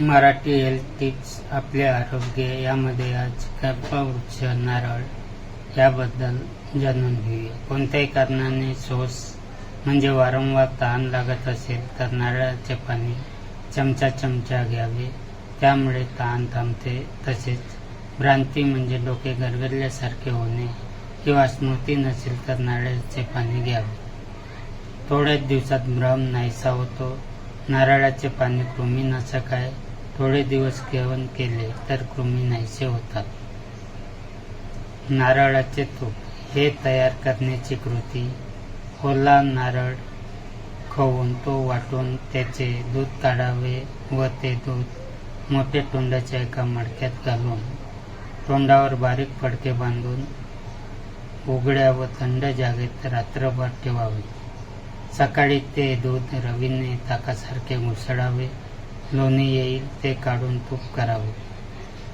Marathi health tips आपले आरोग्य यामध्ये आज कल्पवृक्ष नारळ याबद्दल जाणून घेऊया. कोणत्याही कारणाने श्वास म्हणजे वारंवार ताण लागत असेल तर नारळाचे पाणी चमचा चमचा घ्यावे. त्यामुळे ताण थांबते. तसेच भ्रांती म्हणजे डोके गरगरल्यासारखे होणे किंवा स्मृती नसेल तर नारळाचे पाणी घ्यावे. थोड्याच दिवसात भ्रम नाहीसा होतो. नारळाचे पाणी कृमीनाशक आहे. थोडे दिवस सेवन केले तर कृमी नाहीसे होतात. नारळाचे तूप हे तयार करण्याची कृती. ओला नारळ खवून तो वाटून त्याचे दूध काढावे व ते दूध मोठे तोंडाच्या एका मडक्यात घालून तोंडावर बारीक फडके बांधून उघड्या व थंड जागेत रात्रभर ठेवावे. सकाळी ते दूध रवीने ताकासारखे घुसळावे लोणी येईल ते काढून तूप करावे.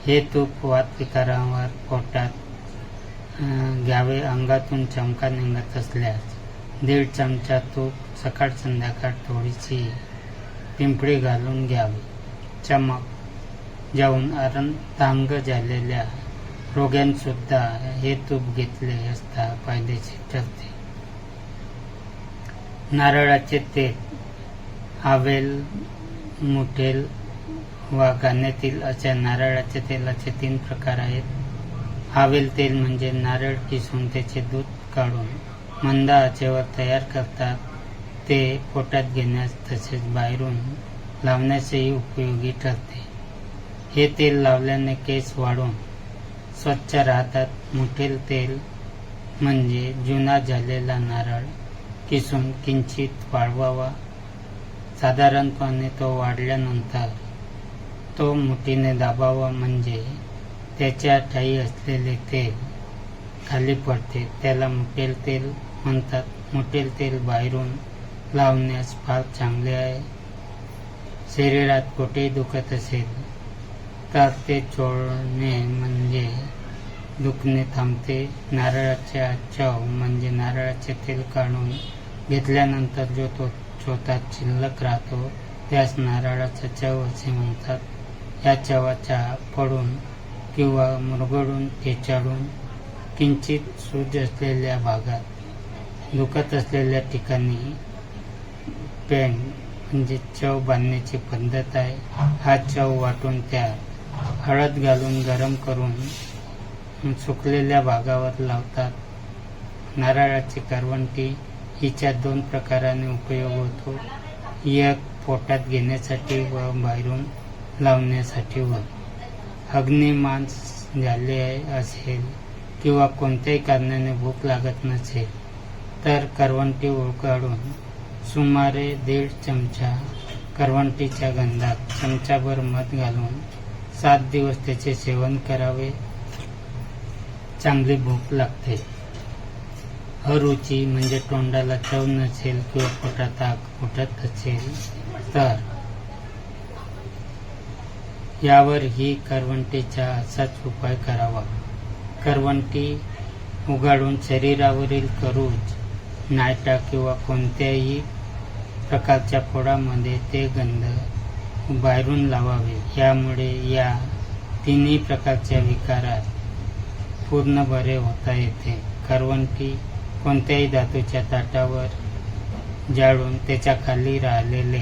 हे तूप वातविकारावर पोटात घ्यावे. अंगातून चमका निघत असल्यास दीड चमचा तूप सकाळ संध्याकाळ थोडीशी पिंपळी घालून घ्यावी. चमक जाऊन अरंतांग झालेल्या रोग्यांसुद्धा हे तूप घेतले असता फायदेशीर ठरते. नारळाचे तेल आवेल मुठेल वा गाण्यातील अशा नारळाच्या तेलाचे तीन प्रकार आहेत. आवेल तेल म्हणजे नारळ किसून त्याचे दूध काढून मंद आचेवर तयार करतात. ते पोटात घेण्यास तसेच बाहेरून लावण्यासही उपयोगी ठरते. हे तेल लावल्याने केस वाढून स्वच्छ राहतात. मुठेल तेल म्हणजे जुना झालेला नारळ किसून किंचित वाळवावा साधारणपणे तो वाढल्यानंतर तो मुठीने दाबावा म्हणजे त्याच्या ठाई असलेले तेल खाली पडते. त्याला मुठेल तेल म्हणतात. मुठेल तेल बाहेरून लावण्यास फार चांगले आहे. शरीरात कुठेही दुखत असेल तर ते चोळणे म्हणजे दुखणे थांबते. नारळाच्या चव म्हणजे नारळाचे तेल काढून घेतल्यानंतर जो तो स्वतः शिल्लक राहतो त्यास नारळाचा चव असे म्हणतात. या चवाचा पडून किंवा मुरगडून ठेचाडून किंचित सूज असलेल्या भागात दुखत असलेल्या ठिकाणी पेन म्हणजे चव बांधण्याची पद्धत आहे. हा चव वाटून त्यात हळद घालून गरम करून सुकलेल्या भागावर लावतात. नारळाची करवंटी हिच्या दोन प्रकाराने उपयोग होतो. एक पोटात घेण्यासाठी व बाहेरून लावण्यासाठी व. अग्निमान झाले असेल किंवा कोणत्याही कारणाने भूक लागत नसेल तर करवंटी उळकाडून सुमारे दीड चमचा करवंटीच्या गंधात चमचाभर मध घालून सात दिवस त्याचे सेवन करावे. चांगली भूक लागते. अरुची म्हणजे तोंडाला चव नसेल किंवा पोटात आग उठत असेल तर. यावर ही करवंटीचा असाच उपाय करावा. करवंटी उगाडून शरीरावरील करूज नायटा किंवा कोणत्याही प्रकारच्या फोडामध्ये ते गंध बाहेरून लावावे. यामुळे या तिन्ही प्रकारच्या विकारात पूर्ण बरे होता येते. करवंटी कोणत्याही धातूच्या ताटावर जाळून त्याच्याखाली राहिलेले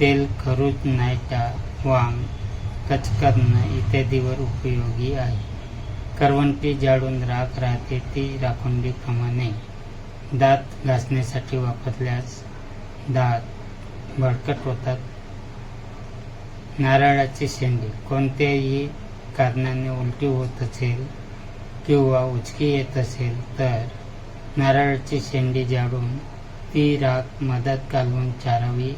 तेल खरूज नायटा वांग कचकरण इत्यादीवर उपयोगी आहे. करवंटी जाळून राख राहते ती राखुंडीप्रमाणे. दात घासण्यासाठी वापरल्यास दात भडकट होतात. नारळाची शेंडी कोणत्याही कारणाने उलटी होत असेल किंवा उचकी येत असेल तर नारळाची शेंडी जाळून ती राख मधात घालून चारावी.